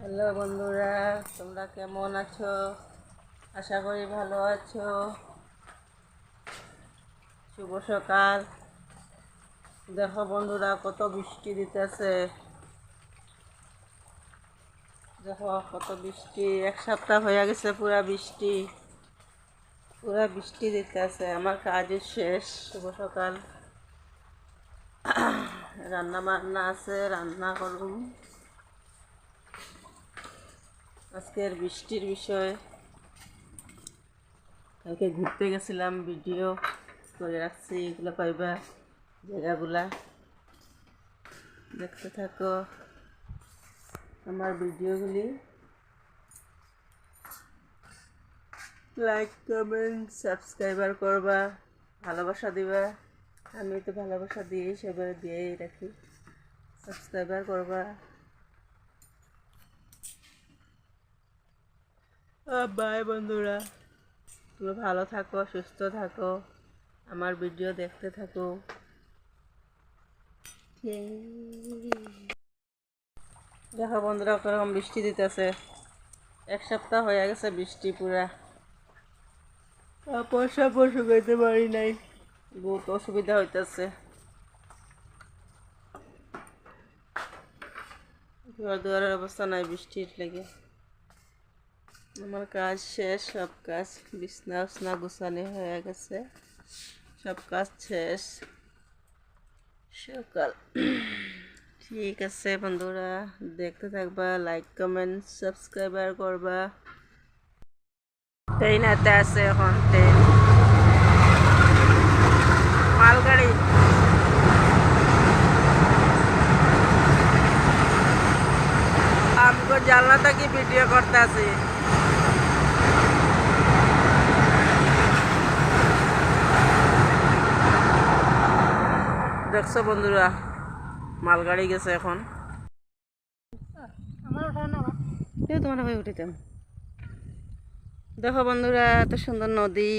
Hello বন্ধুরা, তোমরা কেমন আছো? আশা করি ভালো আছো। শুভ সকাল। দেখো বন্ধুরা, কত বৃষ্টি দিতেছে। দেখো কত বৃষ্টি, এক সপ্তাহ হয়ে গেছে পুরা বৃষ্টি। পুরা বৃষ্টি দিতেছে, আমার কাজের শেষ। শুভ সকাল। রান্না বান্না আছে, রান্না করুন আজকের বৃষ্টির বিষয়ে কালকে ঘুরতে গেছিলাম, ভিডিও করে রাখছি, এগুলো পাইবা জায়গাগুলা। দেখতে থাকো আমার ভিডিওগুলি। লাইক কমেন্ট সাবস্ক্রাইবার করবা, ভালোবাসা দিবা। আমি তো ভালোবাসা দিয়েই সবাই দিয়েই রাখি। সাবস্ক্রাইবার করবা। বাই বন্ধুরা। তুমি ভালো থাকো, সুস্থ থাকো, আমার ভিডিও দেখতে থাকো। দেখো বন্ধুরা, কীরকম বৃষ্টি দিতেছে। এক সপ্তাহ হয়ে গেছে বৃষ্টি পুরা। পয়সা পয়সা করতে পারি নাই। বহুত অসুবিধা হইতেছে। ঘর দুয়ারের অবস্থা নাই বৃষ্টির লেগে। আমার কাজ শেষ, সব কাজ বিছনা উছনা গুছানি হয়ে গেছে। সব কাজ শেষ। সকাল। ঠিক আছে বন্ধুরা, দেখতে থাকবা লাইক কমেন্ট সাবস্ক্রাইবার করবা। ট্রেন হাতে আছে এখন ট্রেন। মালগাড়ি। আমগো জানলা থেকে ভিডিও করতে আছি দেখছ বন্ধুরা মালগাড়ি গেছে এখন। তোমার ভাই উঠিতাম দেখো বন্ধুরা এত সুন্দর নদী।